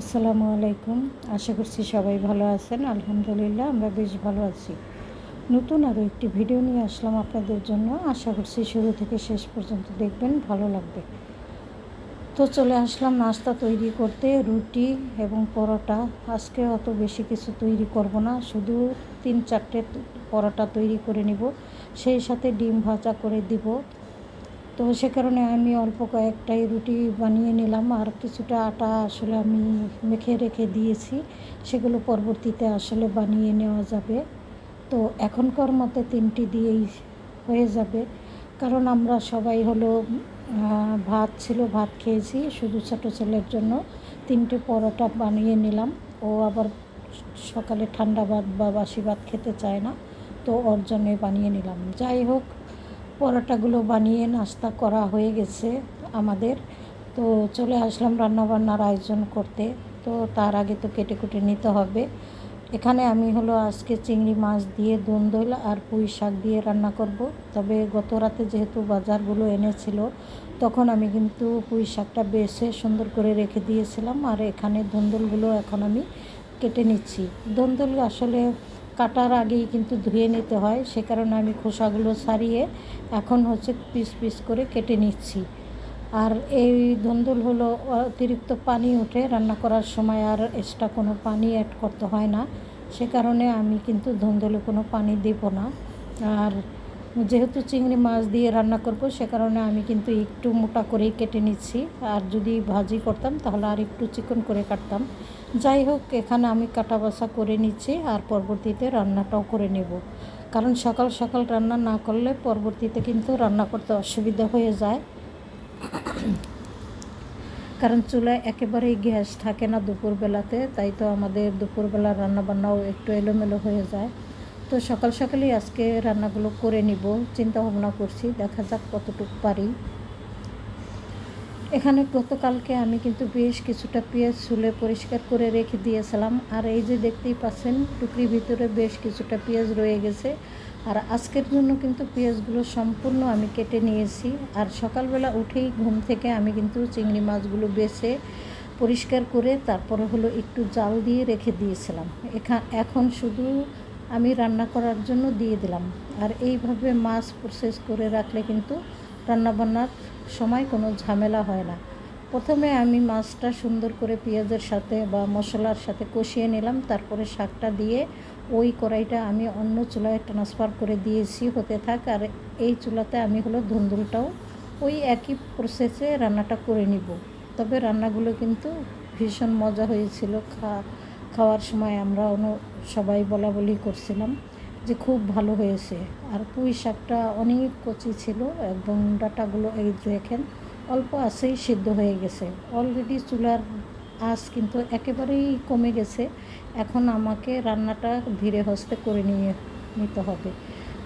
আসসালামু আলাইকুম। আশা করছি সবাই ভালো আছেন। আলহামদুলিল্লাহ, আমরা বেশ ভালো আছি। নতুন আরও একটি ভিডিও নিয়ে আসলাম আপনাদের জন্য। আশা করছি শুরু থেকে শেষ পর্যন্ত দেখবেন, ভালো লাগবে। তো চলে আসলাম নাস্তা তৈরি করতে, রুটি এবং পরোটা। আজকে অত বেশি কিছু তৈরি করব না, শুধু তিন চারটে পরোটা তৈরি করে নিব। সেই সাথে ডিম ভাজা করে দিব। তো সে কারণে আমি অল্প কয়েকটাই রুটি বানিয়ে নিলাম। আর কিছুটা আটা আসলে আমি মেখে রেখে দিয়েছি। সেগুলো পরবর্তীতে আসলে বানিয়ে নেওয়া যাবে। তো এখনকার মতে তিনটি দিয়েই হয়ে যাবে। কারণ আমরা সবাই হলো ভাত ছিল, ভাত খেয়েছি শুধু ছোটো ছেলের জন্য। তিনটে পরোটা বানিয়ে নিলাম। ও আবার সকালে ঠান্ডা ভাত বা বাসি ভাত খেতে চায় না। তো ওর জন্যে বানিয়ে নিলাম। যাই হোক পরোটাগুলো বানিয়ে নাস্তা করা হয়ে গেছে আমাদের। তো চলে আসলাম রান্নাবান্নার আয়োজন করতে। তো তার আগে তো কেটে কুটে নিতে হবে। এখানে আমি হলো আজকে চিংড়ি মাছ দিয়ে দোল আর পুঁই শাক দিয়ে রান্না করব। তবে গত রাতে যেহেতু বাজারগুলো এনেছিল, তখন আমি কিন্তু পুঁই শাকটা বেছে সুন্দর করে রেখে দিয়েছিলাম। আর এখানে দন্দলগুলো এখন আমি কেটে নিচ্ছি। দন্দল আসলে কাটার আগেই কিন্তু ধুয়ে নিতে হয়। সে কারণে আমি খোসাগুলো ছাড়িয়ে এখন হচ্ছে পিস পিস করে কেটে নিচ্ছি। আর এই ধন্দুল হলো অতিরিক্ত পানি ওঠে রান্না করার সময় আর এক্সট্রা কোনো পানি অ্যাড করতে হয় না। সে কারণে আমি কিন্তু ধন্দুলে কোনো পানি দেব না। আর যেহেতু চিংড়ি মাছ দিয়ে রান্না করব, সে কারণে আমি কিন্তু একটু মোটা করেই কেটে নিচ্ছি। আর যদি ভাজি করতাম তাহলে আর একটু চিকন করে কাটতাম। যাই হোক, এখানে আমি কাটা বাসা করে নিচ্ছি আর পরবর্তীতে রান্নাটাও করে নেব। কারণ সকাল সকাল রান্না না করলে পরবর্তীতে কিন্তু রান্না করতে অসুবিধা হয়ে যায়। কারণ চুলায় একেবারেই গ্যাস থাকে না দুপুরবেলাতে, তাই তো আমাদের দুপুরবেলা রান্নাবান্নাও একটু এলোমেলো হয়ে যায়। তো সকাল সকালেই আজকে রান্নাগুলো করে নিব চিন্তা ভাবনা করছি, দেখা যাক কতটুকু পারি। এখানে গতকালকে আমি কিন্তু বেশ কিছুটা পেঁয়াজ ছুলে পরিষ্কার করে রেখে দিয়েছিলাম। আর এই যে দেখতেই পাচ্ছেন, টুকরির ভিতরে বেশ কিছুটা পেঁয়াজ রয়ে গেছে। আর আজকের জন্য কিন্তু পেঁয়াজগুলো সম্পূর্ণ আমি কেটে নিয়েছি। আর সকালবেলা উঠেই ঘুম থেকে আমি কিন্তু চিংড়ি মাছগুলো বেছে পরিষ্কার করে তারপরে হলো একটু জাল দিয়ে রেখে দিয়েছিলাম। এখা এখন শুধু আমি রান্না করার জন্য দিয়ে দিলাম। আর এইভাবে মাছ প্রসেস করে রাখলে কিন্তু রান্নাবান্নার সময় কোনো ঝামেলা হয় না। প্রথমে আমি মাছটা সুন্দর করে পেঁয়াজের সাথে বা মশলার সাথে কষিয়ে নিলাম, তারপরে শাকটা দিয়ে ওই কড়াইটা আমি অন্য চুলায় ট্রান্সফার করে দিয়েছি, হতে থাক। আর এই চুলাতে আমি হলো ধুন্দুলটাও ওই একই প্রসেসে রান্নাটা করে নিব। তবে রান্নাগুলো কিন্তু ভীষণ মজা হয়েছিল খা, খাওয়ার সময় আমরা সবাই বলা বলি করছিলাম। যে খুব ভালো হয়েছে। আর পুঁই শাকটা অনেক কচি ছিল এবং ডাটাগুলো এই দেখেন, অল্প আসেই সিদ্ধ হয়ে গেছে। অলরেডি চুলার আঁচ কিন্তু একেবারেই কমে গেছে। এখন আমাকে রান্নাটা ধীরে হস্তে করে নিয়ে নিতে হবে।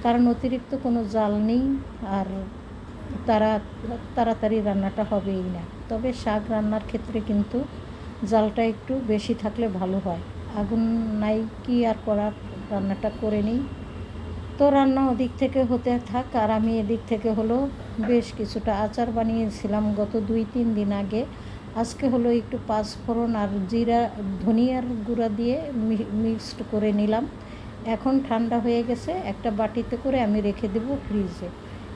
কারণ অতিরিক্ত কোনো জাল নেই আর তারা, তাড়াতাড়ি রান্নাটা হবেই না। তবে শাক রান্নার ক্ষেত্রে কিন্তু জালটা একটু বেশি থাকলে ভালো হয়। আগুন নাই কি আর করার? রান্নাটা করে নিই। তো রান্না ওদিক থেকে হতে থাক, আর আমি এদিক থেকে হলো বেশ কিছুটা আচার বানিয়েছিলাম গত দুই তিন দিন আগে। আজকে হলো একটু পাঁচফোড়ন আর জিরা, ধনিয়ার গুঁড়া দিয়ে মিক্সড করে নিলাম। এখন ঠান্ডা হয়ে গেছে, একটা বাটিতে করে আমি রেখে দেব ফ্রিজে।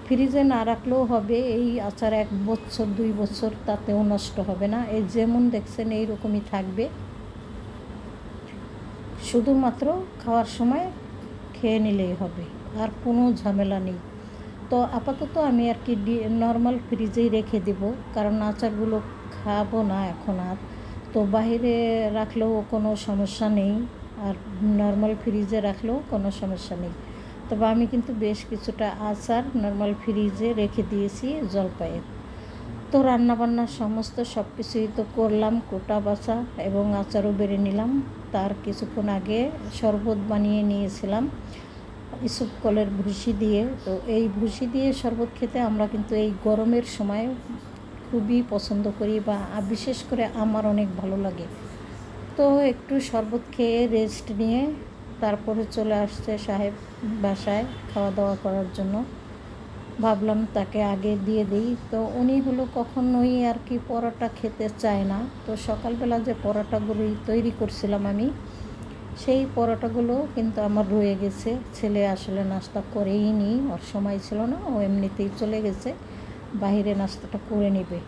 ফ্রিজে না রাখলেও হবে, এই আচার এক বছর, দুই বছর তাতেও নষ্ট হবে না। এই যেমন দেখছেন, এইরকমই থাকবে। শুধুমাত্র খাওয়ার সময় খেয়ে নিলেই হবে, আর কোনো ঝামেলা নেই। তো আপাতত আমি আর কি নর্মাল ফ্রিজেই রেখে দেব, কারণ আচারগুলো খাব না এখন আর। তো বাহিরে রাখলেও কোনো সমস্যা নেই, আর নর্মাল ফ্রিজে রাখলেও কোনো সমস্যা নেই। তবে আমি কিন্তু বেশ কিছুটা আচার নর্মাল ফ্রিজে রেখে দিয়েছি জলপাইয়ের তো রান্নাবান্নার সমস্ত সব কিছুই তো করলাম, কোটা বাসা এবং আচারও বেড়ে নিলাম। তার কিছুক্ষণ আগে শরবত বানিয়ে নিয়েছিলাম ইসুপ কলের ভুসি দিয়ে। তো এই ভুসি দিয়ে শরবত খেতে আমরা কিন্তু এই গরমের সময় খুবই পছন্দ করি বা বিশেষ করে আমার অনেক ভালো লাগে। তো একটু শরবত খেয়ে রেস্ট নিয়ে তারপরে চলে আসছে সাহেব বাসায় খাওয়া দাওয়া করার জন্য। ভাবলাম তাকে আগে দিয়ে দিই। তো উনি হলো কখনোই আর কি পরোটা খেতে চায় না। তো সকালবেলা যে পরোটাগুলি তৈরি করছিলাম আমি, সেই পরোটাগুলো কিন্তু আমার রয়ে গেছে। ছেলে আসলে নাস্তা করেই নি, ওর সময় ছিল না, ও এমনিতেই চলে গেছে, বাইরে নাস্তাটা করে নেবে।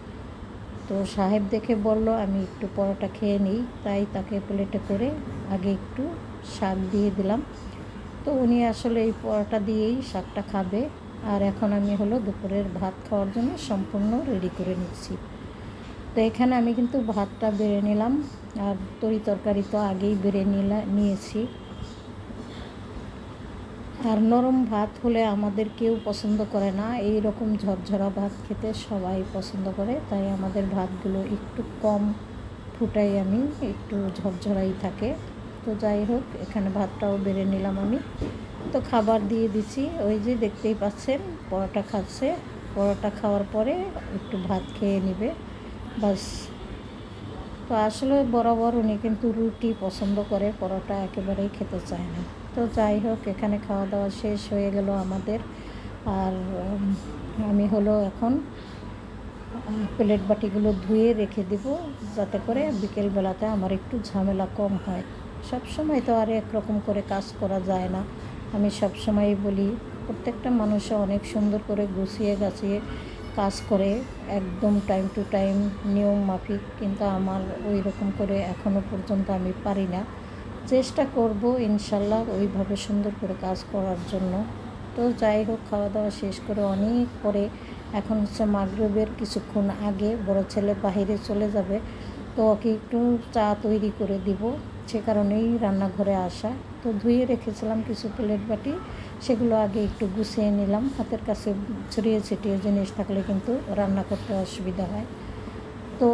তো সাহেব দেখে বলল, আমি একটু পরোটা খেয়ে নিই। তাই তাকে প্লেটে করে আগে একটু শাক দিয়ে দিলাম। তো উনি আসলে এই পরোটা দিয়েই শাকটা খাবে। আর এখন আমি হলো দুপুরের ভাত খাওয়ার জন্য সম্পূর্ণ রেডি করে নিচ্ছি। তো এখানে আমি কিন্তু ভাতটা বেড়ে নিলাম, আর তরি তরকারি তো আগেই বেড়ে নিলা, নিয়েছি। আর নরম ভাত হলে আমাদের কেউ পছন্দ করে না এই রকম ঝরঝরা ভাত খেতে সবাই পছন্দ করে, তাই আমাদের ভাতগুলো একটু কম ফুটাই আমি, একটু ঝরঝরাই থাকে। তো যাই হোক, এখানে ভাতটাও বেড়ে নিলাম আমি। তো খাবার দিয়ে দিছি, ওই যে দেখতেই পাচ্ছেন, পরোটা খাচ্ছে। পরোটা খাওয়ার পরে একটু ভাত খেয়ে নেবে বাস তো আসলে বরাবর উনি কিন্তু রুটি পছন্দ করে, পরোটা একেবারেই খেতে চায় না। তো যাই হোক, এখানে খাওয়া দাওয়া শেষ হয়ে গেল আমাদের। আর আমি হলো এখন প্লেট বাটিগুলো ধুয়ে রেখে দিব, যাতে করে বিকেলবেলাতে আমার একটু ঝামেলা কম হয়। সব সময় তো আর একরকম করে কাজ করা যায় না। আমি সব সময় বলি, প্রত্যেকটা মানুষে অনেক সুন্দর করে গুছিয়ে গাছিয়ে কাজ করে, একদম টাইম টু টাইম নিয়ম মাফিক, কিন্তু আমার ওই রকম করে এখনও পর্যন্ত আমি পারি না। চেষ্টা করব ইনশাল্লাহ ওইভাবে সুন্দর করে কাজ করার জন্য। তো যাই হোক খাওয়া দাওয়া শেষ করে অনেক পরে, এখন হচ্ছে মাগরবের কিছুক্ষণ আগে বড় ছেলে বাহিরে চলে যাবে। তো ওকে একটু চা তৈরি করে দিব, সে কারণেই রান্নাঘরে আসা। তো ধুয়ে রেখেছিলাম কিছু প্লেট বাটি, সেগুলো আগে একটু গুছিয়ে নিলাম। হাতের কাছে ছড়িয়ে ছিটিয়ে জিনিস থাকলে কিন্তু রান্না করতে অসুবিধা হয়। তো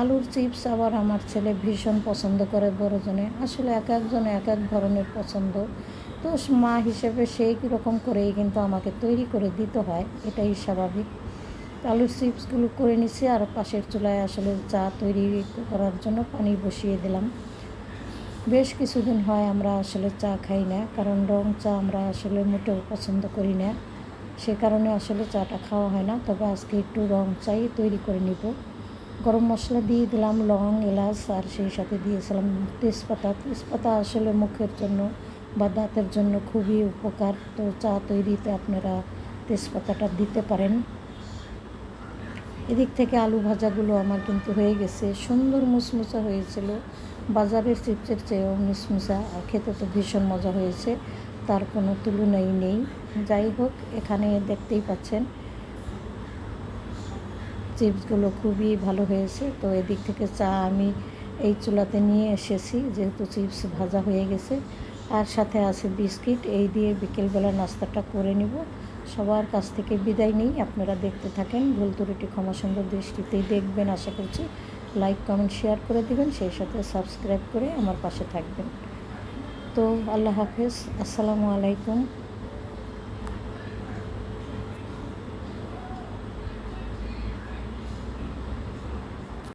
আলুর চিপস আবার আমার ছেলে ভীষণ পছন্দ করে বড়জনে। আসলে এক একজনে এক এক ধরনের পছন্দ। তো মা হিসেবে সেই কীরকম করেই কিন্তু আমাকে তৈরি করে দিতে হয়, এটাই স্বাভাবিক। আলুর চিপসগুলো করে নিছি আর পাশের চুলায় আসলে চা তৈরি করার জন্য পানি বসিয়ে দিলাম। বেশ কিছুদিন হয় আমরা আসলে চা খাই না, কারণ রং চা আমরা আসলে মোটেও পছন্দ করি না। সে কারণে আসলে চাটা খাওয়া হয় না, তবে আজকে একটু রং চাই তৈরি করে নিব। গরম মশলা দিয়ে দিলাম, লং, এলাচ, আর সেই সাথে দিয়েছিলাম তেজপাতা। তেজপাতা আসলে মুখের জন্য বা দাঁতের জন্য খুবই উপকার। তো চা তৈরিতে আপনারা তেজপাতাটা দিতে পারেন। এদিক থেকে আলু ভাজাগুলো আমার কিন্তু হয়ে গেছে। সুন্দর মুসমুসা হয়েছিল। বাজারের চিপসের চেয়েও মুসমুসা আর খেতে তো ভীষণ মজা হয়েছে, তার কোনো তুলনাই নেই। যাই হোক, এখানে দেখতেই পাচ্ছেন, চিপসগুলো খুবই ভালো হয়েছে। তো এদিক থেকে চা আমি এই চুলাতে নিয়ে এসেছি, যেহেতু চিপস ভাজা হয়ে গেছে। আর সাথে আছে বিস্কিট, এই দিয়ে বিকেলবেলা নাস্তাটা করে নিব। সবার কাছ থেকে বিদায় নেই, আপনারা দেখতে থাকেন, ভুল ত্রুটি ক্ষমা সুন্দর দৃষ্টিতেই দেখবেন, আশা করছি। লাইক, কমেন্ট, শেয়ার করে দিবেন, সেই সাথে সাবস্ক্রাইব করে আমার পাশে থাকবেন। তো আল্লাহ হাফেজ, আসসালামু আলাইকুম।